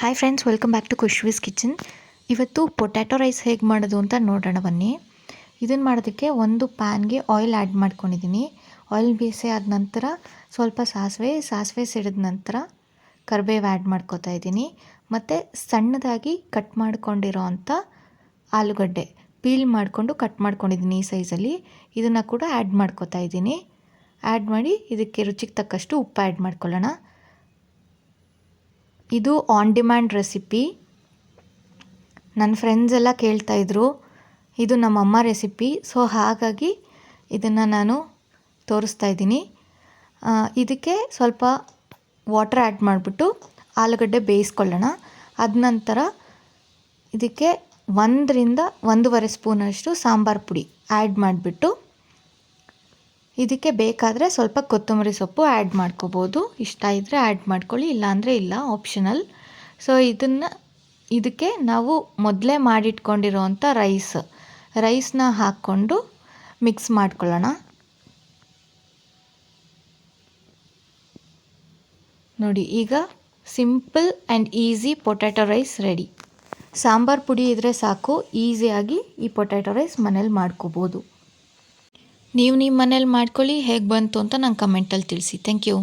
Hi friends welcome back to Khushvi's kitchen ಇವತ್ತು potato rice ಹೇಗೆ ಮಾಡೋದು ಅಂತ ನೋಡೋಣ ಬನ್ನಿ. ಇದನ್ನು ಮಾಡೋದಕ್ಕೆ ಒಂದು ಪ್ಯಾನ್ಗೆ ಆಯಿಲ್ ಆ್ಯಡ್ ಮಾಡ್ಕೊಂಡಿದ್ದೀನಿ ಆಯಿಲ್ ಬೇಯಿಸಿ ಆದ ನಂತರ ಸ್ವಲ್ಪ ಸಾಸಿವೆ ಸಾಸಿವೆ ಸಿಡಿದ ನಂತರ ಕರಿಬೇವು ಆ್ಯಡ್ ಮಾಡ್ಕೋತಾ ಇದ್ದೀನಿ ಮತ್ತು ಸಣ್ಣದಾಗಿ ಕಟ್ ಮಾಡಿಕೊಂಡಿರೋ ಅಂಥ ಆಲೂಗಡ್ಡೆ ಪೀಲ್ ಮಾಡಿಕೊಂಡು ಕಟ್ ಮಾಡ್ಕೊಂಡಿದ್ದೀನಿ ಈ ಸೈಜಲ್ಲಿ ಇದನ್ನು ಕೂಡ ಆ್ಯಡ್ ಮಾಡ್ಕೋತಾ ಇದ್ದೀನಿ ಆ್ಯಡ್ ಮಾಡಿ ಇದಕ್ಕೆ ರುಚಿಗೆ ತಕ್ಕಷ್ಟು ಉಪ್ಪು ಆ್ಯಡ್ ಮಾಡ್ಕೊಳ್ಳೋಣ. ಇದು ಆನ್ ಡಿಮ್ಯಾಂಡ್ ರೆಸಿಪಿ ನನ್ನ ಫ್ರೆಂಡ್ಸ್ ಎಲ್ಲ ಕೇಳ್ತಾಯಿದ್ರು ಇದು ನಮ್ಮಮ್ಮ ರೆಸಿಪಿ ಸೊ ಹಾಗಾಗಿ ಇದನ್ನು ನಾನು ತೋರಿಸ್ತಾ ಇದ್ದೀನಿ. ಇದಕ್ಕೆ ಸ್ವಲ್ಪ ವಾಟರ್ ಆ್ಯಡ್ ಮಾಡಿಬಿಟ್ಟು ಆಲೂಗಡ್ಡೆ ಬೇಯಿಸ್ಕೊಳ್ಳೋಣ. ಅದ ನಂತರ ಇದಕ್ಕೆ ಒಂದರಿಂದ ಒಂದೂವರೆ ಸ್ಪೂನಷ್ಟು ಸಾಂಬಾರು ಪುಡಿ ಆ್ಯಡ್ ಮಾಡಿಬಿಟ್ಟು ಇದಕ್ಕೆ ಬೇಕಾದರೆ ಸ್ವಲ್ಪ ಕೊತ್ತಂಬರಿ ಸೊಪ್ಪು ಆ್ಯಡ್ ಮಾಡ್ಕೋಬೋದು. ಇಷ್ಟ ಇದ್ದರೆ ಆ್ಯಡ್ ಮಾಡ್ಕೊಳ್ಳಿ, ಇಲ್ಲಾಂದರೆ ಇಲ್ಲ ಆಪ್ಷನಲ್ ಸೊ ಇದನ್ನು, ಇದಕ್ಕೆ ನಾವು ಮೊದಲೇ ಮಾಡಿಟ್ಕೊಂಡಿರೋವಂಥ ರೈಸ್ ರೈಸ್ನ ಹಾಕ್ಕೊಂಡು ಮಿಕ್ಸ್ ಮಾಡ್ಕೊಳ್ಳೋಣ. ನೋಡಿ, ಈಗ simple and easy potato rice ready sambar ಪುಡಿ ಇದ್ದರೆ ಸಾಕು ಈಸಿಯಾಗಿ ಈ ಪೊಟ್ಯಾಟೊ ರೈಸ್ ಮನೇಲಿ ಮಾಡ್ಕೋಬೋದು. ನೀವು ನಿಮ್ಮ ಮನೇಲಿ ಮಾಡ್ಕೊಳ್ಳಿ ಹೇಗೆ ಬಂತು ಅಂತ ನಂಗೆ ಕಮೆಂಟಲ್ಲಿ ತಿಳಿಸಿ. Thank you